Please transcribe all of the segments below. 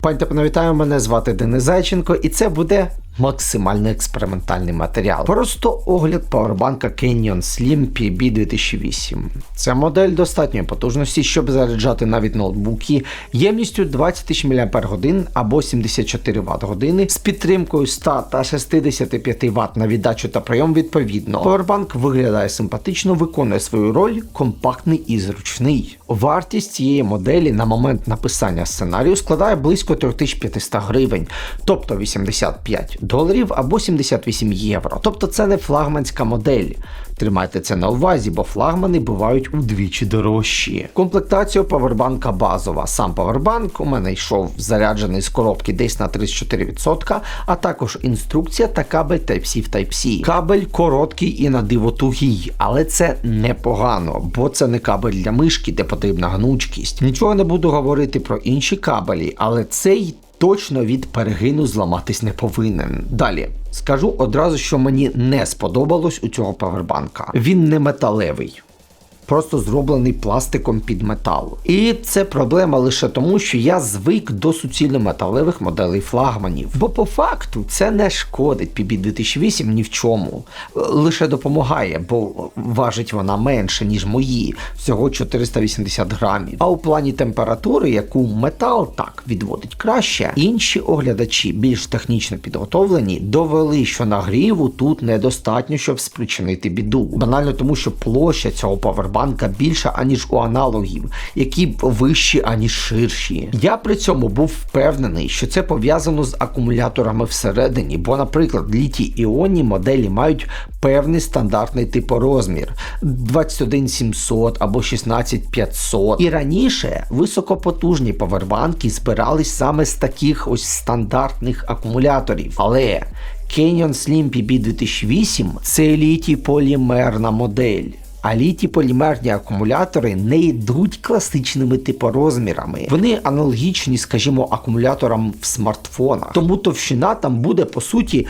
Пані та панове, вітаю, мене звати Денис Зайченко, і це буде максимально експериментальний матеріал. Просто огляд павербанка Canyon Slim PB 2008. Ця модель достатньої потужності, щоб заряджати навіть ноутбуки ємністю 20 тисяч мАч або 74 Вт години з підтримкою 100 та 65 Вт на віддачу та прийом відповідно. Павербанк виглядає симпатично, виконує свою роль, компактний і зручний. Вартість цієї моделі на момент написання сценарію складає близько 3500 гривень, тобто 85 доларів або 78 євро. Тобто це не флагманська модель. Тримайте це на увазі, бо флагмани бувають удвічі дорожчі. Комплектація павербанка базова. Сам павербанк у мене йшов заряджений з коробки десь на 34%, а також інструкція та кабель Type-C в Type-C. Кабель короткий і на диво тугий, але це непогано, бо це не кабель для мишки, де потрібна гнучкість. Нічого не буду говорити про інші кабелі, але цей точно від перегину зламатись не повинен. Далі. Скажу одразу, що мені не сподобалось у цього павербанка. Він не металевий. Просто зроблений пластиком під метал. І це проблема лише тому, що я звик до суцільно металевих моделей флагманів. Бо по факту це не шкодить PB 2008 ні в чому. Лише допомагає, бо важить вона менше, ніж мої, всього 480 грамів. А у плані температури, яку метал так відводить краще, інші оглядачі, більш технічно підготовлені, довели, що нагріву тут недостатньо, щоб спричинити біду. Банально тому, що площа цього павербанка банка більша, аніж у аналогів, які вищі, аніж ширші. Я при цьому був впевнений, що це пов'язано з акумуляторами всередині, бо, наприклад, літій іонні моделі мають певний стандартний типорозмір 21700 або 16500. І раніше високопотужні павербанки збирались саме з таких ось стандартних акумуляторів. Але Canyon Slim PB 2008 це літій полімерна модель. А літі полімерні акумулятори не йдуть класичними типорозмірами. Вони аналогічні, скажімо, акумуляторам в смартфонах. Тому товщина там буде по суті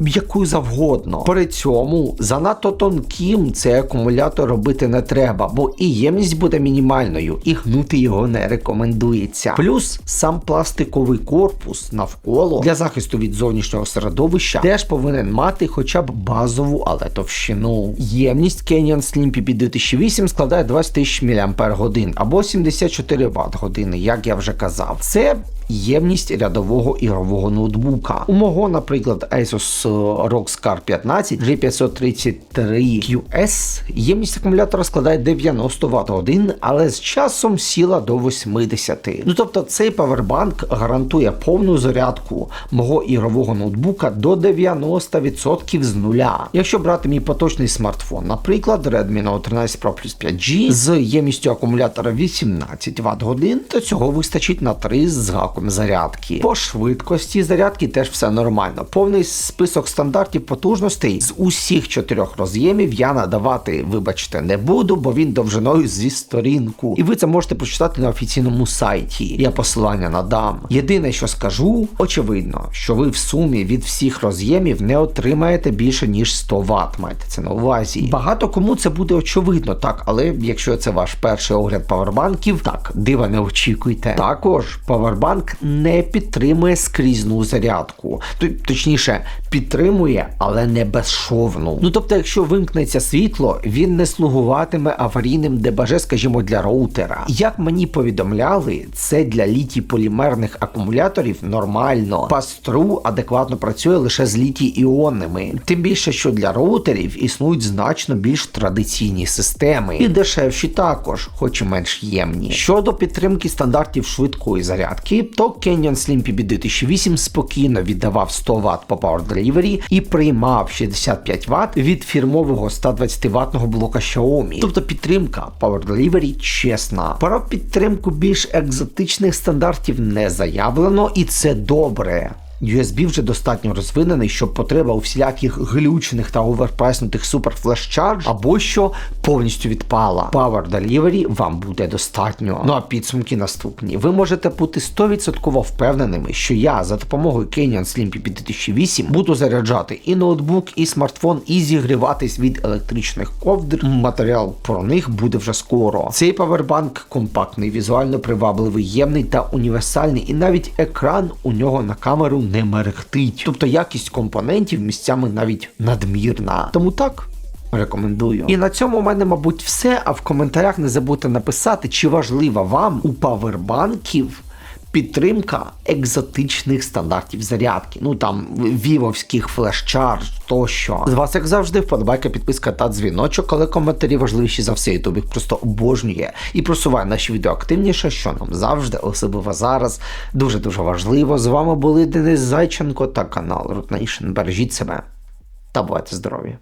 яку завгодно. При цьому занадто тонким цей акумулятор робити не треба, бо і ємність буде мінімальною, і гнути його не рекомендується. Плюс сам пластиковий корпус навколо для захисту від зовнішнього середовища теж повинен мати хоча б базову, але товщину. Ємність Canyon Slim PB 2008 складає 20 тисяч мАч або 74 Вт години, як я вже казав. Це ємність рядового ігрового ноутбука. У мого, наприклад, Asus ROG Scar 15 G533QS ємність акумулятора складає 90 Вт годин, але з часом сіла до 80. Ну тобто цей павербанк гарантує повну зарядку мого ігрового ноутбука до 90% з нуля. Якщо брати мій поточний смартфон, наприклад, Redmi Note 13 Pro Plus 5G з ємністю акумулятора 18 Вт годин, то цього вистачить на 3 з гаком зарядки. По швидкості зарядки теж все нормально. Повний список стандартів потужностей з усіх чотирьох роз'ємів я надавати, вибачте, не буду, бо він довжиною зі сторінку. І ви це можете прочитати на офіційному сайті. Я посилання надам. Єдине, що скажу, очевидно, що ви в сумі від всіх роз'ємів не отримаєте більше ніж 100 Вт. Майте це на увазі. Багато кому це буде очевидно, так, але якщо це ваш перший огляд павербанків, так, дива не очікуйте. Також павербанк не підтримує скрізну зарядку. Точніше, підтримує, але не безшовну. Ну тобто, якщо вимкнеться світло, він не слугуватиме аварійним ДБЖ, скажімо, для роутера. Як мені повідомляли, це для літій полімерних акумуляторів нормально. Пастру адекватно працює лише з літій іонними. Тим більше, що для роутерів існують значно більш традиційні системи, і дешевші також, хоч і менш ємні. Щодо підтримки стандартів швидкої зарядки, то Canyon Slim PB 2008 спокійно віддавав 100 Вт по Power Delivery і приймав 65 Вт від фірмового 120 ватного блока Xiaomi. Тобто підтримка Power Delivery чесна. Про підтримку більш екзотичних стандартів не заявлено, і це добре. USB вже достатньо розвинений, щоб потреба у всіляких глючених та оверпреснутих супер флеш-чардж або що повністю відпала. Power Delivery вам буде достатньо. Ну а підсумки наступні. Ви можете бути 100% впевненими, що я за допомогою Canyon Slim P2008 буду заряджати і ноутбук, і смартфон, і зігріватись від електричних ковдр. Матеріал про них буде вже скоро. Цей павербанк компактний, візуально привабливий, ємний та універсальний, і навіть екран у нього на камеру не мерехтить. Тобто якість компонентів місцями навіть надмірна. Тому так. Рекомендую. І на цьому у мене, мабуть, все. А в коментарях не забудьте написати, чи важлива вам у павербанків підтримка екзотичних стандартів зарядки. Ну там вівовських флеш-чардж тощо. З вас, як завжди, вподобайка, підписка та дзвіночок, але коментарі важливіші за все. Ютуб їх просто обожнює і просуває наші відео активніше, що нам завжди, особливо зараз, дуже дуже важливо. З вами були Денис Зайченко та канал Root Nation. Бережіть себе та бувайте здорові!